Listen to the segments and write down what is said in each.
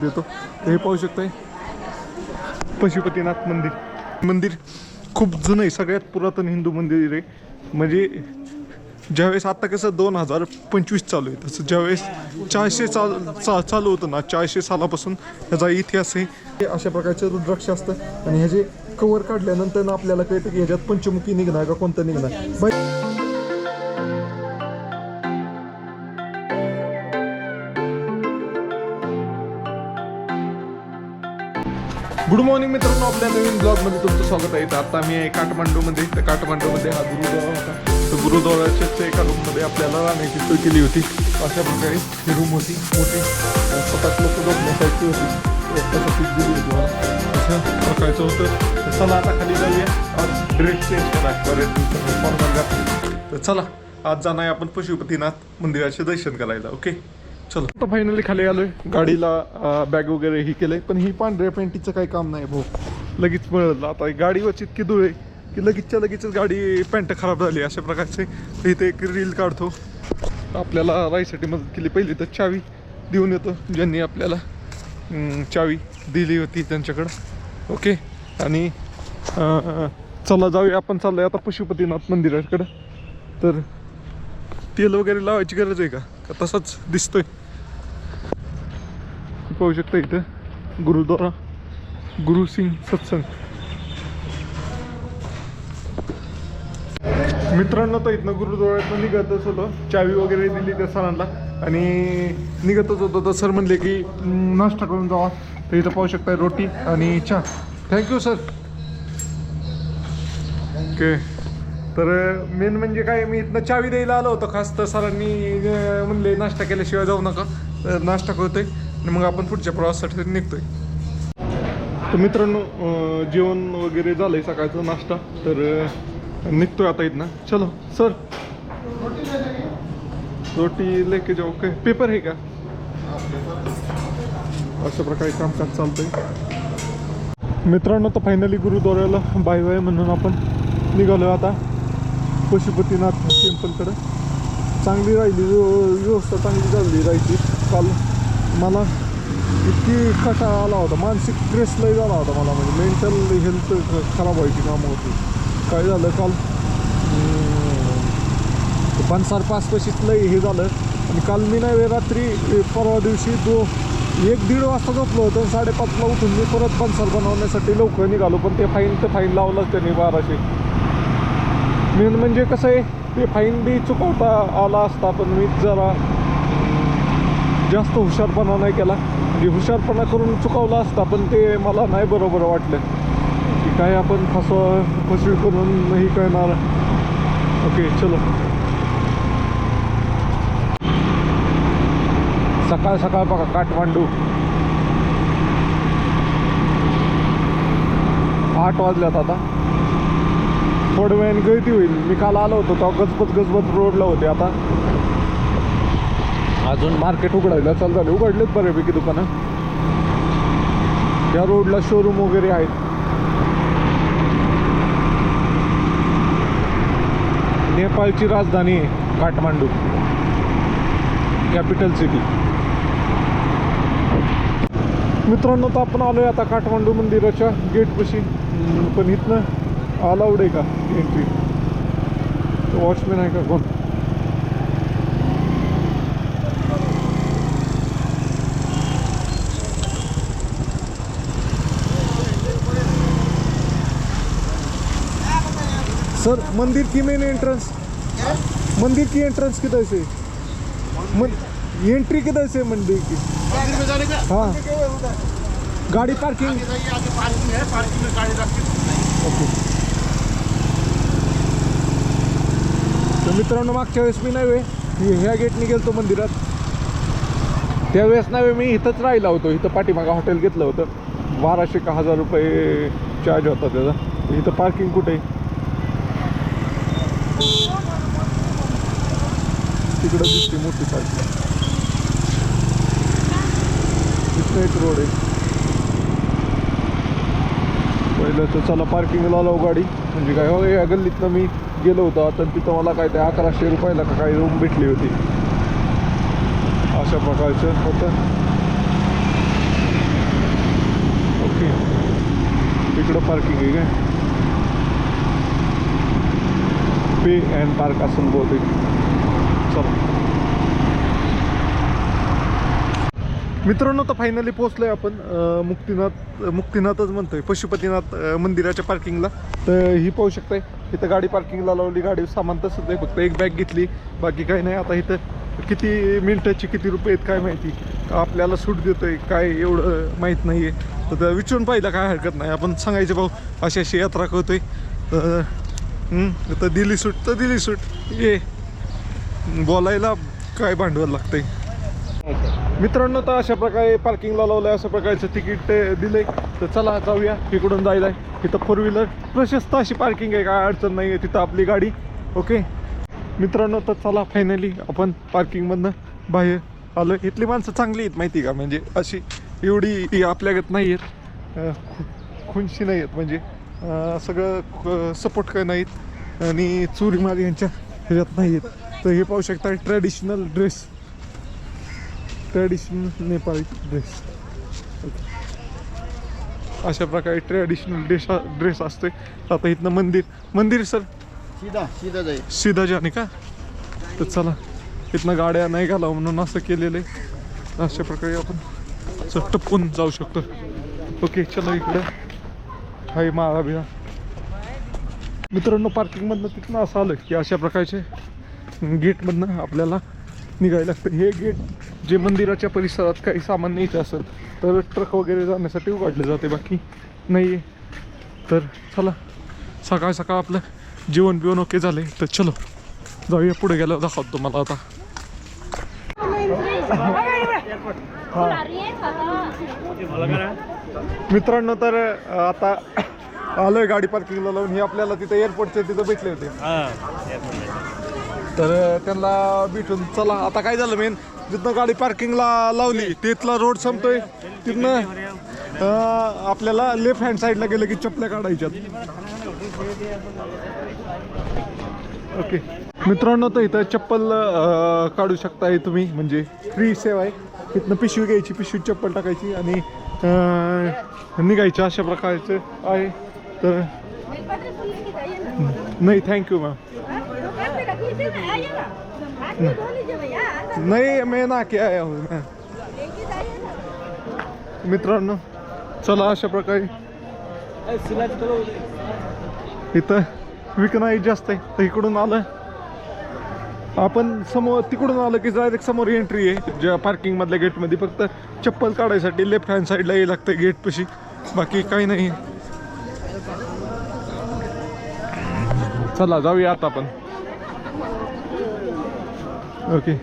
देतो. हे पाहू शकताय? पशुपतीनाथ मंदिर. मंदिर खूप जुनं आहे सगळ्यात पुरातन हिंदू मंदिर आहे. म्हणजे ज्यावेळेस आता कसं दोन हजार पंचवीस चालू आहे तसं ज्यावेळेस चारशे चाल चा चालू होतं ना चारशे सालापासून ह्याचा इतिहास आहे. हे अशा प्रकारचे रुद्राक्ष असतं. आणि ह्याचे कवर काढल्यानंतर आपल्याला कळतं की ह्याच्यात पंचमुखी निघणार का कोणतं निघणार. गुड मॉर्निंग मित्रांनो. आपल्या नवीन ब्लॉगमध्ये तुमचं स्वागत आहे. तर आता मी आहे काठमांडूमध्ये. तर काठमांडूमध्ये हा गुरुद्वारा होता. तर गुरुद्वाराच्याच एका रूममध्ये आपल्याला राहण्याची सोय केली होती. अशा प्रकारे ही रूम होती. मोठी. स्वतःच लोक झोपण्यासारखी होती. त्यासाठी प्रकारचं होतं. तर चला आता खाली जाऊया. आज ड्रेस चेंज करा. बरेच दिवसांनी फॉर्मल घातले. तर चला आज जाणार आहे आपण पशुपतीनाथ मंदिराचे दर्शन करायला. ओके चलो. आता फायनली खाली आलोय. गाडीला बॅग वगैरे ही केलंय. पण ही पांढऱ्या पेंटीचं काही काम नाही भाऊ. लगेच मिळलं. आता गाडी गाडीवरची इतकी धुळे आहे की लगेचच्या लगेचच गाडी पॅन्ट खराब झाली अशा प्रकारचे. इथे एक रील काढतो. आपल्याला राहायसाठी मदत केली. पहिली तर चावी देऊन येतो ज्यांनी आपल्याला चावी दिली होती त्यांच्याकडं. ओके आणि चला जाऊया. आपण चाललोय आता पशुपतीनाथ मंदिराकडं. तर तेल वगैरे लावायची गरज आहे का? का तसाच दिसतोय? पाहू शकता इथं गुरुद्वारा गुरु सिंग सत्संग. मित्रांनो तर इथनं गुरुद्वाऱ्यातनं निघतच होतो चावी वगैरे दिली त्या सरांना. आणि निघतच होतो तर सर म्हणले की नाश्ता करून जावा. तर इथं पाहू शकता रोटी आणि चहा. थँक्यू सर ओके तर मेन म्हणजे काय मी इथनं चावी द्यायला आलो होतो खास तर सरांनी म्हणले नाश्ता केल्याशिवाय जाऊ नका. नाश्ता करतोय आणि मग आपण पुढच्या प्रवासासाठी निघतोय. तर मित्रांनो जेवण वगैरे झालंय सकाळचं नाश्ता. तर निघतोय आता इथनं. चलो सर. रोटी लेके जाऊ. काय पेपर आहे का? अशा प्रकारे कामकाज चालतंय. मित्रांनो तर फायनली गुरुद्वाऱ्याला बाय बाय म्हणून आपण निघालो आता. पशुपतीनाथ टेम्पलकडं. चांगली राहिली व्यव- व्यवस्था चांगली झाली राहायची काल मला इतकी कटाळा आला होता मानसिक स्ट्रेस लय झाला होता मला म्हणजे मेंटल हेल्थ खराब व्हायची कामं होती. काय झालं काल? बनसार पाच पशीच लय हे झालं. आणि काल मी नाही रात्री परवा दिवशी तो एक दीड वाजता झोपलो होतो साडेपाचला उठून मी परत बनसार बनवण्यासाठी लवकर निघालो पण ते फाईन तर फाईन लावलंच त्यांनी बाराशे. मेन म्हणजे कसं आहे ते फाईन बी चुकवता आला असता पण मी जरा जास्त हुशारपणा नाही केला. म्हणजे हुशारपणा करून चुकवला असता पण ते मला नाही बरोबर वाटलं. की काय आपण फसव फसवी करून नाही करणार. ओके चलो. सकाळ सकाळ बघा काठमांडू. आठ वाजल्यात आता. थोड्या वेळाने गर्दी होईल. मी काल आलो होतो तेव्हा गजबत गजबत रोडला होते आता. अजून मार्केट उघडायला चालू झाले. उघडलेत बऱ्यापैकी दुकानं. या रोडला शोरूम वगैरे आहेत. नेपाळची राजधानी आहे काठमांडू. कॅपिटल सिटी मित्रांनो तर आपण आलोय आता काठमांडू मंदिराच्या गेटपाशी पण इथनं अलाउड आहे का एंट्री वॉचमॅन आहे का कोण सर मंदिर की मेन एंट्रेंस मंदिर की एंट्रेंस किधर से? एंट्री किधर से मंदिर की? मंदिर में जाने का? हाँ। गाड़ी पार्किंग आगे पार्किंग है पार्किंग में गाड़ी रख के ओके मित्रांनो मागच्या वेळेस मी नव्हे मी ह्या गेटने गेलतो मंदिरात. त्यावेळेस नव्हे मी इथंच राहिला होतो इथं पाठीमागा हॉटेल घेतलं होतं. बाराशे का हजार रुपये चार्ज होता त्याचा. इथं पार्किंग कुठे? आहे? तिकडं दिसते मोठी पार्किंग तिथं एक रोड आहे. पहिलं तर चला पार्किंगला लाव गाडी. म्हणजे काय हो या गल्लीतनं मी गेलो होतो. आता तिथं मला काय ते अकराशे रुपयाला का काही रूम भेटली होती. अशा प्रकारचं होतं. ओके. तिकडं पार्किंग आहे काय? पे अँड पार्क असेल बोलते चला. मित्रांनो तर फायनली पोहोचलोय आपण मुक्तीनाथ मुक्तिनाथ मुक्तिनाथच म्हणतोय पशुपतीनाथ मंदिराच्या पार्किंगला तर ही पाहू शकताय इथं गाडी पार्किंगला लावली गाडी सामान तसंच आहे फक्त एक बॅग घेतली बाकी काही नाही. आता इथं किती मिनिटाची किती रुपये आहेत काय माहिती? आपल्याला सूट देतोय काय एवढं माहीत नाही आहे तर विचारून पाहिलं काय हरकत नाही. आपण सांगायचं भाऊ अशी अशी यात्रा करतोय. तर दिली सूट तर दिली सूट. ये. बोलायला काय भांडवल लागतंय? मित्रांनो तर अशा प्रकारे पार्किंगला लावलंय अशा प्रकारचं तिकीट दिलंय. तर चला जाऊया. इकडून जायला इथं फोर व्हीलर प्रशस्त अशी पार्किंग आहे काय अडचण नाही आहे तिथं आपली गाडी ओके मित्रांनो तर चला फायनली आपण पार्किंगमधनं बाहेर आलो इथली माणसं चांगली आहेत माहिती का? म्हणजे अशी एवढी ती आपल्यागत नाही आहेत. खुनशी नाही आहेत. म्हणजे सगळं सपोर्ट काय नाहीत. आणि चोरीमार यांच्या ह्याच्यात नाही आहेत. तर हे पाहू शकता traditional dress traditional Nepali dress अशा प्रकारे ट्रॅडिशनल ड्रेस ड्रेस असते. आता इथनं मंदिर मंदिर सर. सीधा सीधा जाईल. सीधा जाणे का? तर चला इथनं गाड्या नाही घाला म्हणून असं केलेलं आहे. अशा प्रकारे आपण असं टपून जाऊ शकतो. ओके चला इकडं. हाय माळा बिळा. मित्रांनो पार्किंगमधनं तिथनं असं आलं की अशा प्रकारचे गेटमधनं आपल्याला निघायला लागतं. हे गेट जे मंदिराच्या परिसरात काही सामान न्यायचं असेल तर ट्रक वगैरे जाण्यासाठी उघडले जाते बाकी नाही आहे तर चला सकाळ सकाळ आपलं जेवण बिवण ओके झाले तर चलो जाऊया पुढे गेल्यावर दाखवतो तुम्हाला आता. मित्रांनो तर आता आलोय गाडी पार्किंगला लावून. हे आपल्याला तिथं एअरपोर्टच्या तिथं भेटले होते. तर त्यांना भेटून चला. आता काय झालं मेन तिथनं गाडी पार्किंगला लावली तिथला रोड संपतोय. तिथनं आपल्याला लेफ्ट हँड साईडला गेलं की चपल्या काढायच्यात. ओके मित्रांनो तर इथं चप्पल काढू शकताय तुम्ही. म्हणजे फ्री सेवा आहे. इथनं पिशवी घ्यायची पिशवीत चप्पल टाकायची आणि निघायचं अशा प्रकारचं आहे. तर नाही थँक्यू मॅम नाही मी ना की आहे. मॅम मित्रांनो चला अशा प्रकारे. इथं विकणारी जास्त आहे तर इकडून आलं. आपण समोर तिकडून आलं की डायरेक्ट समोर एंट्री आहे ज्या पार्किंग मधल्या गेटमध्ये फक्त चप्पल काढायसाठी लेफ्ट हँड साईडला यायला लागतं गेटपाशी बाकी काही नाही. चला जाऊया आता आपण. ओके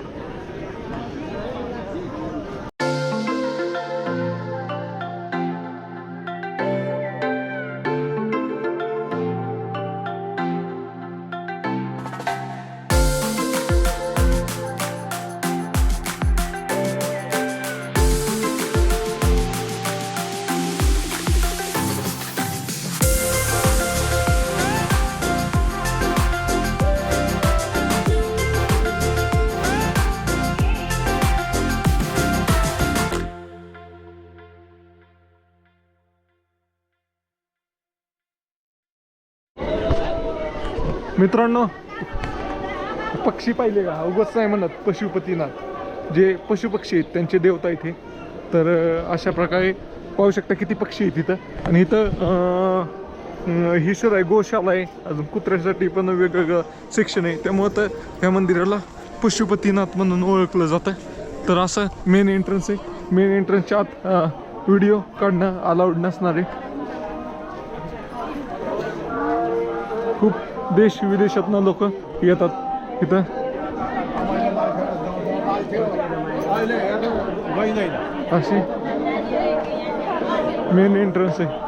मित्रांनो पक्षी पाहिले का? उगच नाही म्हणत पशुपतीनाथ. जे पशुपक्षी आहेत त्यांचे देवता इथे तर अशा प्रकारे पाहू शकता किती पक्षी आहेत इथं. आणि इथं अं, आहे गोशाला आहे. अजून कुत्र्यासाठी पण वेगवेगळं सेक्शन आहे. त्यामुळं तर ह्या मंदिराला पशुपतीनाथ म्हणून ओळखलं जातं. तर असं मेन एंट्रन्स आहे. मेन एंट्रन्सच्या आत व्हिडिओ काढणं अलाउड नसणार आहे. खूप देश विदेशातनं लोक येतात इथं. अशी मेन एंट्रन्स आहे.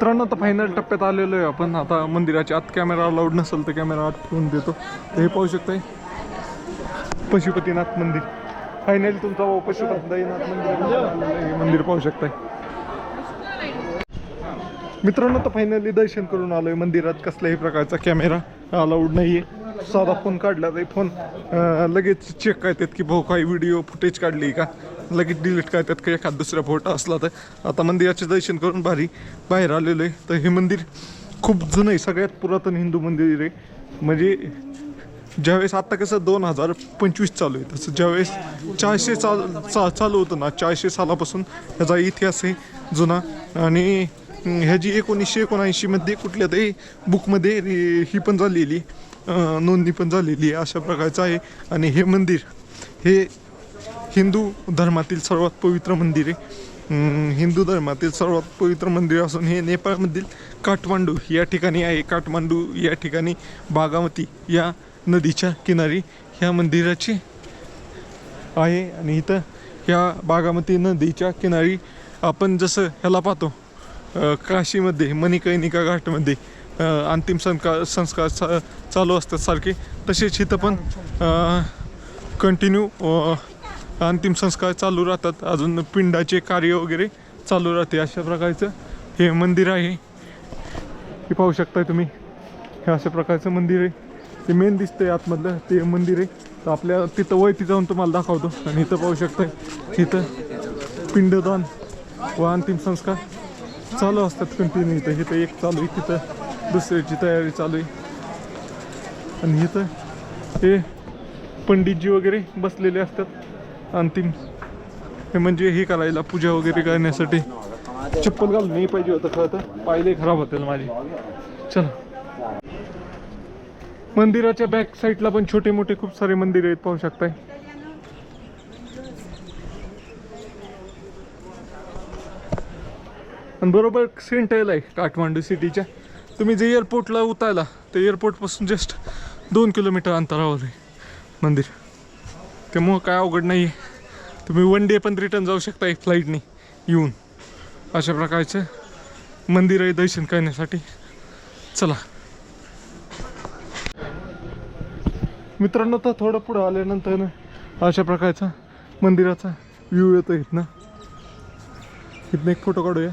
मित्रांनो आता फायनल टप्प्यात आलेलो आहे आपण. आता मंदिराच्या आत कॅमेरा अलाउड नसेल तर कॅमेरा आत ठेवून देतो. ते हे पाहू शकताय. पशुपतीनाथ मंदिर. फायनली तुमचा पशुपतीनाथ मंदिर. हे मंदिर पाहू शकताय. मित्रांनो तर फायनली दर्शन करून आलोय. मंदिरात कसल्याही प्रकारचा कॅमेरा अलाउड नाहीये. साधा फोन काढला जाई फोन लगेच चेक करतात की भाऊ काही व्हिडिओ फुटेज काढली का? लगेच डिलीट करतात का एखादा दुसरा फोटो असला तर. आता मंदिराचे दर्शन करून भारी बाहेर आलेलो आहे. तर हे मंदिर खूप जुनं आहे सगळ्यात पुरातन हिंदू मंदिर आहे. म्हणजे ज्यावेळेस आता कसं दोन हजार पंचवीस चालू आहे तसं ज्यावेळेस चारशे चा चा चालू होतं ना चारशे सालापासून ह्याचा इतिहास आहे जुना. आणि ह्याची एकोणीसशे एकोणऐंशीमध्ये कुठल्या तरी बुकमध्ये ही पण झालेली नोंदणी पण झालेली आहे अशा प्रकारचं आहे. आणि हे मंदिर हे हिंदू धर्मातील सर्वात पवित्र मंदिर आहे. हिंदू धर्मातील सर्वात पवित्र मंदिर असून हे नेपाळमधील काठमांडू या ठिकाणी आहे. काठमांडू या ठिकाणी बागामती या नदीच्या किनारी ह्या मंदिराची आहे आणि इथं ह्या बागामती नदीच्या किनारी आपण जसं ह्याला पाहतो काशीमध्ये मणिकैनिका घाटमध्ये अंतिम संस्कार संस्कार चा चालू असतात सारखे तसेच इथं पण कंटिन्यू अंतिम संस्कार चालू राहतात. अजून पिंडाचे कार्य वगैरे चालू राहते. अशा प्रकारचं हे मंदिर आहे. हे पाहू शकताय तुम्ही. हे अशा प्रकारचं मंदिर आहे. ते मेन दिसतंय आतमधलं. ते मंदिर आहे. तर आपल्या तिथं वयती जाऊन तुम्हाला दाखवतो. आणि इथं पाहू शकताय. इथं पिंडदान व अंतिम संस्कार चालू असतात कंटिन्यू इथं इथं एक चालू आहे. तिथं दुसऱ्याची तयारी चालू आहे. आणि इथं हे पंडितजी वगैरे बसलेले असतात. अंतिम. हे म्हणजे हे करायला पूजा वगैरे करण्यासाठी. चप्पल घालून नाही पाहिजे होतं खरं तर. पायले खराब होतील माझी. चला. मंदिराच्या बॅक साईडला पण छोटे मोठे खूप सारे मंदिर आहेत पाहू शकताय. आणि बरोबर सेंटरला आहे काठमांडू सिटीच्या तुम्ही जे एअरपोर्टला उतारला ते एअरपोर्टपासून जस्ट दोन किलोमीटर अंतरावर आहे मंदिर. त्यामुळं काय अवघड नाही. आहे तुम्ही वन डे पण रिटर्न जाऊ शकता फ्लाईटने येऊन. अशा प्रकारचं मंदिर आहे दर्शन करण्यासाठी. चला. मित्रांनो तर थोडं पुढं आल्यानंतर ना अशा प्रकारचा मंदिराचा व्ह्यू येतो इथनं. इथनं एक फोटो काढूया.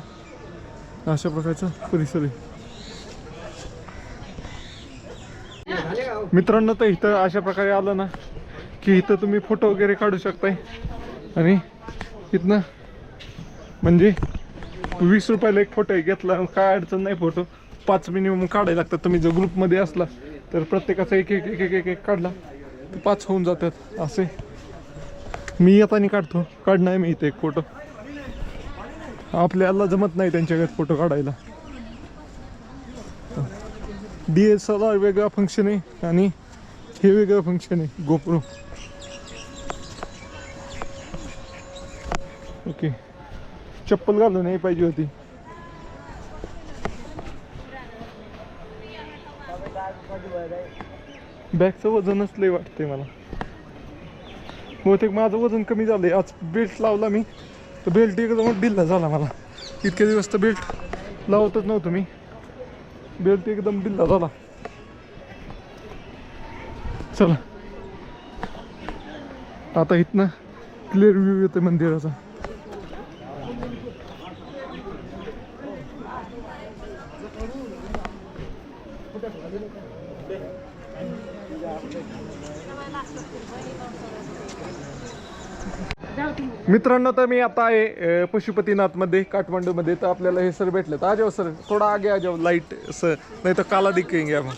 अशा प्रकारचा परिसर आहे. मित्रांनो तर इथं अशा प्रकारे आलं ना की इथं तुम्ही फोटो वगैरे काढू शकताय. आणि इथनं म्हणजे वीस रुपयाला एक फोटो घेतला. काय अडचण नाही फोटो पाच मिनिमम काढायला लागतात. तुम्ही जर ग्रुपमध्ये असला तर प्रत्येकाचा एक एक एक एक एक एक काढला तर पाच होऊन जातात. असे मी येताना काढतो. काढणार मी इथे एक फोटो आपल्याला जमत नाही त्यांच्याकडे फोटो काढायला. डी एस एल आर वेगळा फंक्शन आहे आणि हे वेगळं फंक्शन आहे. गोप्रो ओके चप्पल घालून नाही पाहिजे होती. बॅगचं वजनच लय वाटतंय मला. बहुतेक माझं वजन कमी झालंय. आज बेल्ट लावला मी. तर बेल्ट एकदम ढिल्ला झाला मला. इतके दिवस तर बेल्ट लावतच नव्हतं मी. बेल्ट एकदम ढिल्ला झाला. चला. आता इथनं क्लिअर व्ह्यू येतं मंदिराचा. मित्रांनो तर मी आता आहे पशुपतीनाथमध्ये काठमांडूमध्ये. तर आपल्याला हे सर भेटले तर सर थोड़ा आगे आ जाओ लाइट सर नहीं तो काला दिखेंगे हम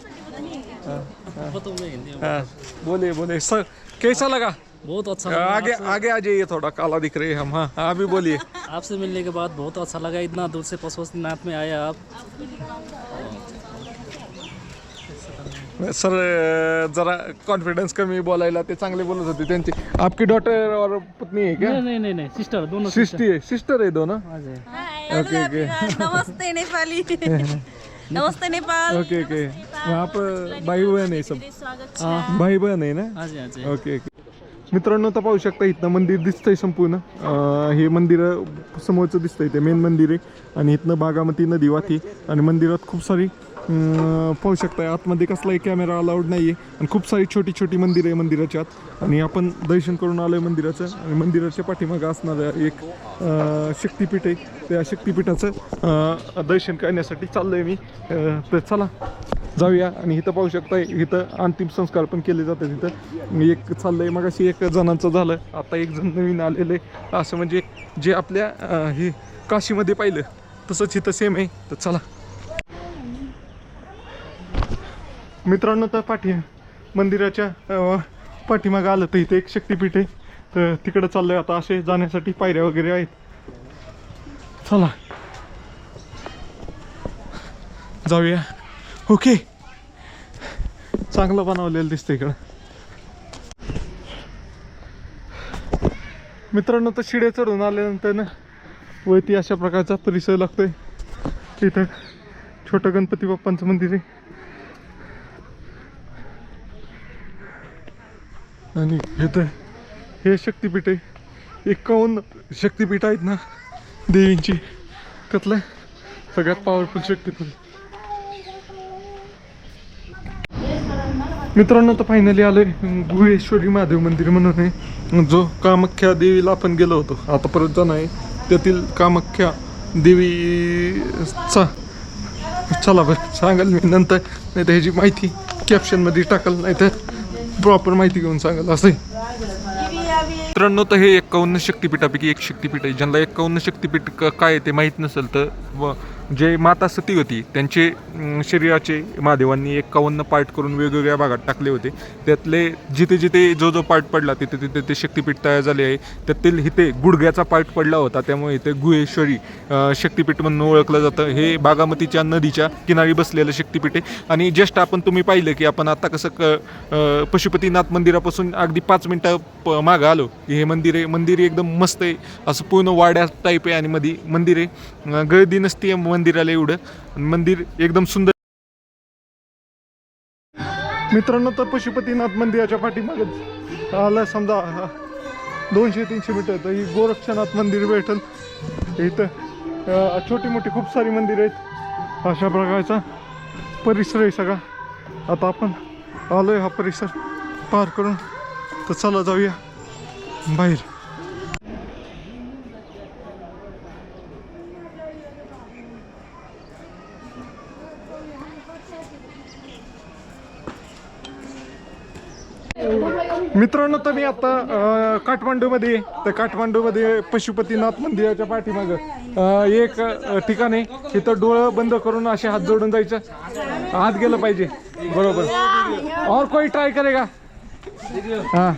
बोलिए बोलिए सर कैसा लगा बहुत अच्छा लगा आगे आगे आ जाइए थोड़ा काला दिख रहे हैं हम. हाँ हाँ अभी बोलिए. आपसे- आपसे मिलने के बाद बहुत अच्छा लगा। इतना दूर से पशुपतिनाथ में आए आप। सर जरा कॉन्फिडन्स कमी बोलायला ते चांगले बोलत होते त्यांची. आपकी डॉटर और पत्नी है क्या? नहीं नहीं सिस्टर दोनों सिस्टर है सिस्टर है दोनों? हाँ ओके, ओके। नमस्ते नेपाली नमस्ते नेपाल ओके ओके पर भाई बहन है सब? भाई बहन है. ना? हाँ जी हाँ जी. ओके ओके मित्रांनो तर पाहू शकता इथनं मंदिर दिसतंय संपूर्ण. अं, हे मंदिर समोरचं दिसतंय ते मेन मंदिर आहे. आणि इथनं बागामती नदी वाहते. आणि मंदिरात खूप सारी पाहू शकताय आतमध्ये कसलाही कॅमेरा अलाउड नाही आहे आणि खूप सारी छोटी छोटी मंदिरं आहे मंदिराच्या आत. आणि आपण दर्शन करून आलो आहे मंदिराचं. आणि मंदिराच्या पाठीमागं असणारं एक शक्तीपीठ शक्तिपीठ आहे. त्या शक्तिपीठाचं दर्शन करण्यासाठी चाललो आहे मी तर चला जाऊया. आणि इथं पाहू शकता इथं अंतिम संस्कार पण केले जातात इथं. मी एक चाललंय मग अशी एक जणांचं झालं. आता एक जण नवीन आलेलं. आहे असं म्हणजे जे आपल्या हे काशीमध्ये पाहिलं तसंच इथं सेम आहे. तर चला. मित्रांनो तर पाठी मंदिराच्या पाठीमाग पाठीमागं आलं तर इथे एक शक्तिपीठ आहे. तर तिकडं चाललंय आता. असे जाण्यासाठी पायऱ्या वगैरे आहेत. चला. जाऊया. ओके. चांगलं बनवलेलं दिसतं इकडं. मित्रांनो तर शिडे चढून आल्यानंतर ना वैती अशा प्रकारचा परिसर लागतोय. इथं छोटं गणपती बाप्पांचं मंदिर आहे. आणि इथं हे शक्तिपीठ आहे. एकावन्न शक्तिपीठ आहेत ना देवींची. त्यातलं सगळ्यात पॉवरफुल शक्तीपीठ. मित्रांनो तर फायनली आलोय गुहेश्वरी महादेव मंदिर म्हणून आहे. जो कामाख्या देवीला आपण गेलो होतो. आता परत जाणं आहे. त्यातील कामाख्या देवीचा चला बरं सांगाल मी नंतर. नाही तर ह्याची माहिती कॅप्शनमध्ये टाकाल नाही तर प्रॉपर माहिती घेऊन सांगाल असं मित्रांनो तर हे एक्कावन्न शक्तिपीठापैकी एक शक्तिपीठ आहे. ज्यांना एक्कावन्न शक्तिपीठ काय आहे ते माहीत नसेल तर व जे माता सती होती त्यांचे शरीराचे महादेवांनी एक्कावन्न पार्ट करून वेगवेगळ्या भागात टाकले होते. त्यातले जिथे जिथे जो जो पार्ट पडला तिथे तिथे ते शक्तीपीठ तयार झाले आहे. त्यातील इथे गुडघ्याचा पार्ट पडला होता त्यामुळे इथे गुहेश्वरी शक्तीपीठ शक्तिपीठ म्हणून ओळखलं जातं. हे बागामतीच्या नदीच्या किनारी बसलेलं शक्तीपीठ आहे. आणि जस्ट आपण तुम्ही पाहिलं की आपण आता कसं क पशुपतीनाथ मंदिरापासून अगदी पाच मिनटं प मागं आलो की हे मंदिर आहे. मंदिर एकदम मस्त आहे. असं पूर्ण वाड्या टाईप आहे आणि मध्ये मंदिर आहे. अं, गर्दी नसते मंदिराला एवढं. आणि मंदिर एकदम सुंदर. मित्रांनो तर पशुपतीनाथ मंदिराच्या पाठीमागच आलं समजा दोनशे तीनशे मीटर. तर ही गोरक्षनाथ मंदिर भेटल. इथं छोटी मोठी खूप सारी मंदिरं आहेत. अशा प्रकारचा परिसर आहे सगळा. आता आपण आलो आहे हा परिसर पार करून. तर चला जाऊया बाहेर. मित्रांनो तर मी आता काठमांडूमध्ये तर काठमांडूमध्ये पशुपतीनाथ मंदिराच्या पाठीमागं एक ठिकाण आहे. तिथं डोळं बंद करून असे हात जोडून जायचं. हात गेलं पाहिजे. बरोबर. और कोई ट्राय करेगा हां.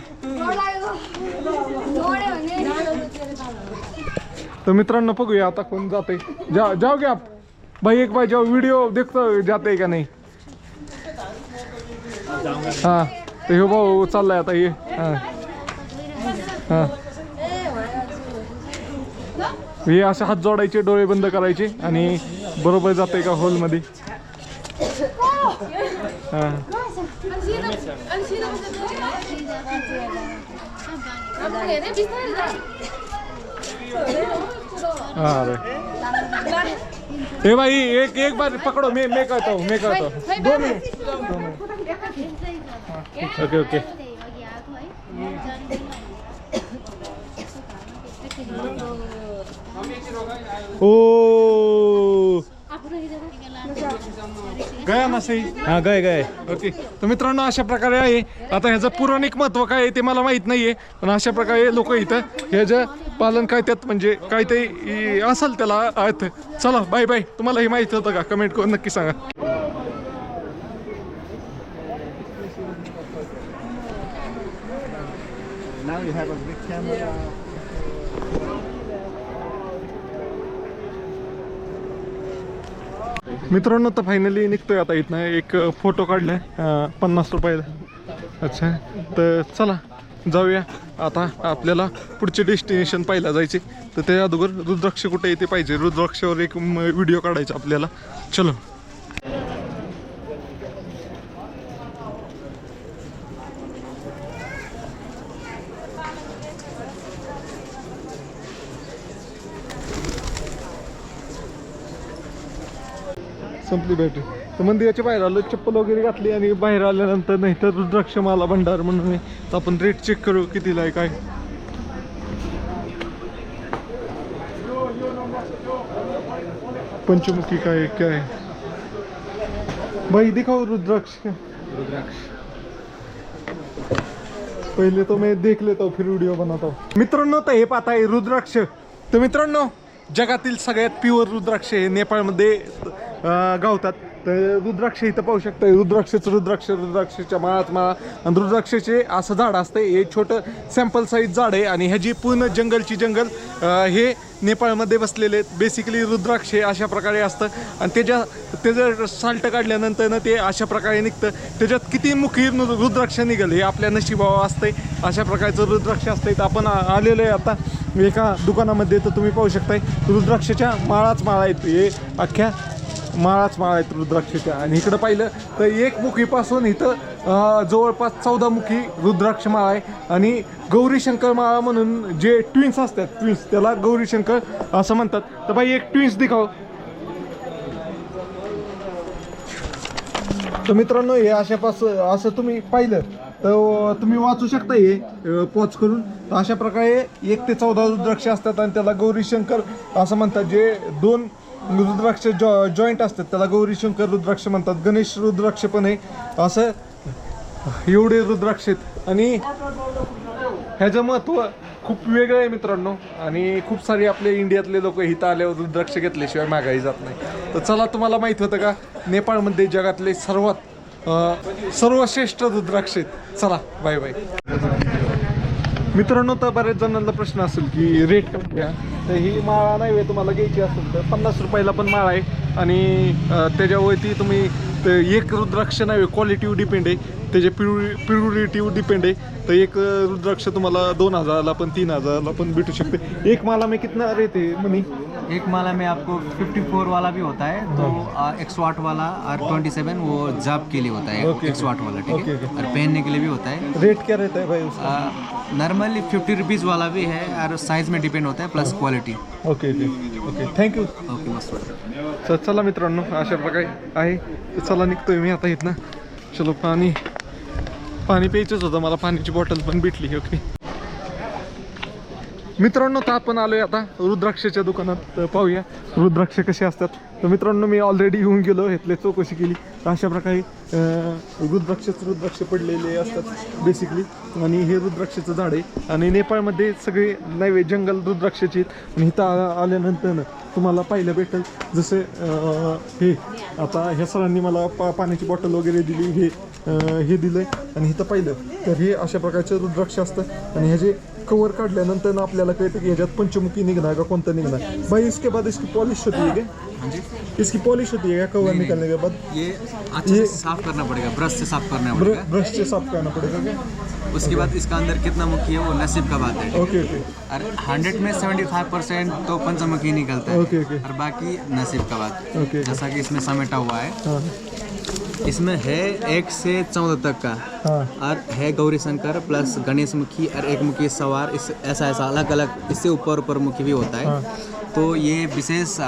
तर मित्रांनो बघूया आता कोण जाते जा जाओ गे आप. भाई एक बाय जाओ व्हिडिओ देखतो जाते का नाही? हा. तर हे भाऊ चाललाय आता हे. हां. हां. हे असे हात जोडायचे डोळे बंद करायचे आणि बरोबर जाते का हॉलमध्ये हां. हा अरे हे भाई एक एक बार पकड़ो मैं मैं कहता हूँ मैं कहता हूँ दो मिनट. Okay okay. ओ. गया ना सही हा गय गय. ओके. तर मित्रांनो अशा प्रकारे आहे. आता ह्याचं पौराणिक महत्त्व काय आहे ते मला माहीत नाहीये पण अशा प्रकारे लोक इथं ह्याचं पालन काय त्यात म्हणजे काय ते असेल त्याला अर्थ चला बाय बाय तुम्हाला हे माहीत होतं का? कमेंट करून नक्की सांगा. मित्रांनो तर फायनली निघतोय. आता इथनं एक फोटो काढलाय. पन्नास रुपयाला अच्छा. तर चला. जाऊया. आता आपल्याला पुढचे डेस्टिनेशन पाहिला जायचे तर त्या अगोदर रुद्राक्ष कुठे येते पाहिजे. रुद्राक्षावर एक व्हिडिओ काढायचा आपल्याला. चलो. संपली बॅटरी तर मंदिराच्या बाहेर आलो चप्पल वगैरे घातली आणि बाहेर आल्यानंतर नाही तर रुद्राक्षमाला भंडार म्हणून आहे. तर आपण रेट चेक करू कितीला आहे काय? पंचमुखी काय काय? भाई दिखाओ रुद्राक्ष. रुद्राक्ष पहिले तो मैं देख लेतो फिर व्हिडिओ बनवतो. मित्रांनो तर हे पाहता आहे रुद्राक्ष. तर मित्रांनो जगातील सगळ्यात प्युअर रुद्राक्ष हे नेपाळमध्ये गावतात. तर रुद्राक्ष इथं पाहू शकता रुद्राक्षच रुद्राक्ष रुद्राक्षच्या माळात माळा आणि रुद्राक्षचे असं झाड असतं हे छोटं सॅम्पल साईज झाड आहे. आणि ह्याची पूर्ण जंगलची जंगल हे नेपाळमध्ये बसलेले आहेत. बेसिकली रुद्राक्ष हे अशा प्रकारे असतं. आणि त्याच्या त्याचं साल्ट काढल्यानंतर ना ते अशा प्रकारे निघतं. त्याच्यात किती मुखी रु- रुद्राक्ष निघाल हे आपल्या नशिबावा असतंय. अशा प्रकारचं रुद्राक्ष असतंय. तर आपण आलेलो आहे आता. एका दुकानामध्ये तर तुम्ही पाहू शकताय. रुद्राक्षाच्या माळाच माळा आहेत. हे अख्ख्या माळाच माळा आहेत रुद्राक्षाच्या. आणि इकडं पाहिलं तर एक मुखीपासून इथं जवळपास चौदा मुखी रुद्राक्ष माळा आहे. आणि गौरीशंकर माळा म्हणून जे ट्विन्स असतात ट्विन्स त्याला गौरीशंकर असं म्हणतात. तर बाई एक ट्विन्स दिखाव. तर मित्रांनो हे अशापास असं तुम्ही पाहिलं तर तुम्ही वाचू शकता हे पॉच करून. तर अशा प्रकारे एक ते चौदा रुद्राक्ष असतात आणि त्याला गौरीशंकर असं म्हणतात जे दोन रुद्राक्ष जॉ जॉईंट असतात. त्याला गौरीशंकर रुद्राक्ष म्हणतात. गणेश रुद्राक्ष पण आहे. असं एवढे रुद्राक्ष आहेत. आणि ह्याचं महत्त्व खूप वेगळं आहे मित्रांनो. आणि खूप सारे आपले इंडियातले लोक इथं आल्यावर रुद्राक्ष घेतल्याशिवाय मागाई जात नाही. तर चला तुम्हाला माहीत होतं का? नेपाळमध्ये जगातले सर्वात सर्वश्रेष्ठ रुद्राक्ष आहेत. चला बाय बाय मित्रांनो तर बऱ्याच जणांना प्रश्न असेल की रेट कमी तर ही माळा नाही आहे तुम्हाला घ्यायची असेल तर पन्नास रुपयाला पण माळा आहे. आणि त्याच्यावरती तुम्ही ते एक रुद्राक्ष नाही क्वालिटीवर डिपेंड आहे. त्याचे प्युरि प्युरिटीवर डिपेंड आहे. तर एक रुद्राक्ष तुम्हाला दोन हजाराला पण तीन हजाराला पण भेटू शकते. एक माला में कितना रेट है मनी? एक माला में आपको 54 वाला भी होता है तो एक सौ आठ वाला और 27 वो जाप के लिए होता है एक सौ आठ वाला ठीक है। और पहनने के लिए भी होता है। रेट क्या रहता है भाई उसका? नॉर्मली फिफ्टी रुपीज़ वाला भी है और साइज में डिपेंड होता है plus quality okay okay okay. Thank you okay मस्त. तर चला मित्रांनो अशा प्रकारे आहे. तर चला निघतोय मी आता इथनं. चलो पाणी पाणी प्यायचंच होतं. मला पाण्याची बॉटल पण भेटली ओके मित्रांनो तर आपण आलोय आता रुद्राक्षाच्या दुकानात. पाहूया रुद्राक्ष कसे असतात. तर मित्रांनो मी ऑलरेडी येऊन गेलो घेतले चौकशी केली. तर अशा प्रकारे रुद्राक्षच रुद्राक्ष पडलेले असतात बेसिकली आणि हे रुद्राक्षाचं झाड आहे. आणि नेपाळमध्ये सगळे नैवे जंगल रुद्राक्षाचे आहेत. आणि इथं आ- आल्यानंतर तुम्हाला पाहिलं भेटेल. जसे हे आता ह्या सरांनी मला पा पाण्याची बॉटल वगैरे दिली. हे हे दिलं आणि इथं पाहिलं तर हे अशा प्रकारचे रुद्राक्ष असतं आणि ह्याचे कवर काढल्यानंतर ना आपल्याला कळतं की ह्याच्यात पंचमुखी निघणार का कोणतं निघणार भाई इसके बाद इसकी पॉलिश होती है क्या इसकी पॉलिश होती है क्या कवर निकालने के बाद? ये अच्छे ये- से साफ़ करना पड़ेगा ब्रश से साफ़ करना ब्र- पड़ेगा ब्रश से साफ़ करना पड़ेगा क्या उसके बाद इसका अंदर कितना मुखी है वो नसीब का बात है ओके ओके और हंड्रेड में सेवेंटी फाइव परसेंट तो पंचमुखी निकलता है ओके, ओके। और बाकी नसीब का बात ओके। जैसा कि इसमें समेटा हुआ है हाँ। इसमें है एक से चौदह तक का। हाँ। और है गौरी शंकर प्लस गणेश मुखी और एक मुखी सवार। इस ऐसा ऐसा अलग अलग इससे ऊपर ऊपर मुखी भी होता है। हाँ। तो ये विशेष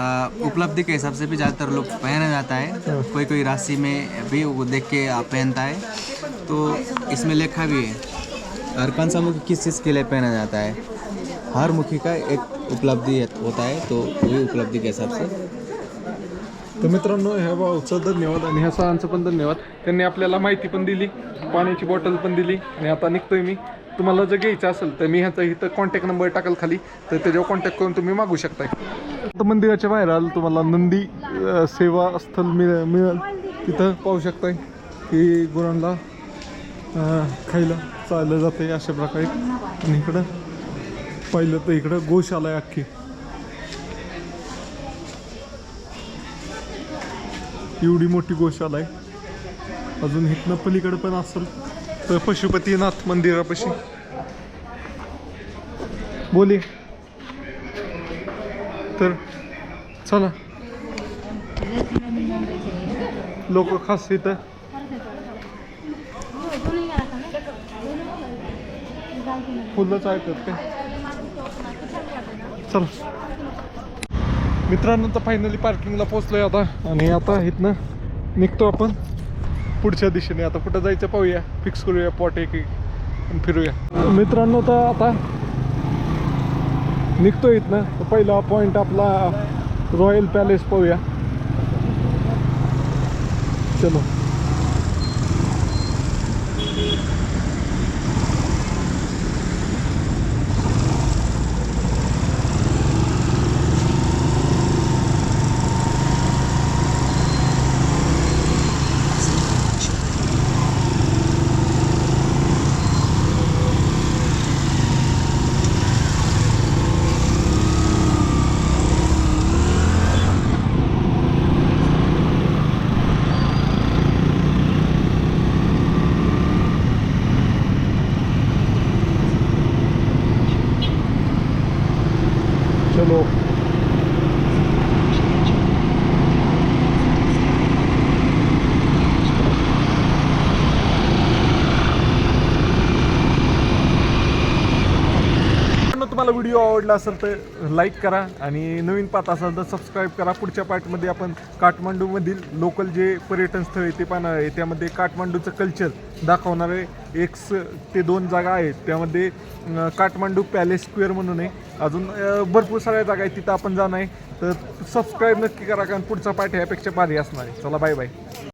उपलब्धि के हिसाब से भी ज़्यादातर लोग पहना जाता है। हाँ। कोई कोई राशि में भी वो देख के पहनता है। तो इसमें लेखा भी है और कौन सा मुखी किस चीज़ के लिए पहना जाता है? हर मुखी का एक उपलब्धि होता है तो वही उपलब्धि के हिसाब से। तर मित्रांनो ह्या भाऊचं धन्यवाद. आणि ह्या सहांचं पण धन्यवाद. त्यांनी आपल्याला माहिती पण दिली पाण्याची बॉटल पण दिली. आणि आता निघतोय मी. तुम्हाला जर घ्यायचं असेल तर मी ह्याचा इथं कॉन्टॅक्ट नंबर टाकल खाली. तर त्याच्यावर कॉन्टॅक्ट करून तुम्ही मागू शकताय. मंदिराच्या बाहेर आलं तुम्हाला नंदी सेवा स्थल मिळ मिळेल तिथं पाहू शकताय. की गुरांना खायला चाललं जाते अशा प्रकारे. आणि इकडं पाहिलं तर इकडं गोशाला आहे अख्खी. एवढी मोठी गोशाला आहे. अजून इथनं पलीकडे पण असेल तर पशुपतीनाथ मंदिरापाशी. बोली. तर चला. लोक खास इथं. फुलंच ऐकत काय? चला. मित्रांनो तर फायनली पार्किंगला पोहोचलोय आता. आणि आता इथनं निघतो आपण पुढच्या दिशेने. आता कुठं जायचं पाहूया. फिक्स करूया पॉट एक एक फिरूया. मित्रांनो तर आता निघतो इथनं. तर पहिला पॉईंट आपला रॉयल पॅलेस पाहूया. चलो मित्रांनो, तुम्हाला व्हिडिओ आवडला असेल तर लाईक करा आणि नवीन पाहत असाल तर सबस्क्राईब करा. पुढच्या पार्टमध्ये आपण काठमांडूमधील लोकल जे पर्यटन स्थळ आहे ते पाहणार आहे. त्यामध्ये काठमांडूचं कल्चर दाखवणारे एक स ते दोन जागा आहेत. त्यामध्ये काठमांडू पॅलेस स्क्वेअर म्हणून आहे. अजून भरपूर साऱ्या जागा आहेत. तिथं आपण जाणार आहे. तर सबस्क्राईब नक्की करा कारण पुढचा पार्ट ह्यापेक्षा भारी असणार आहे. चला बाय बाय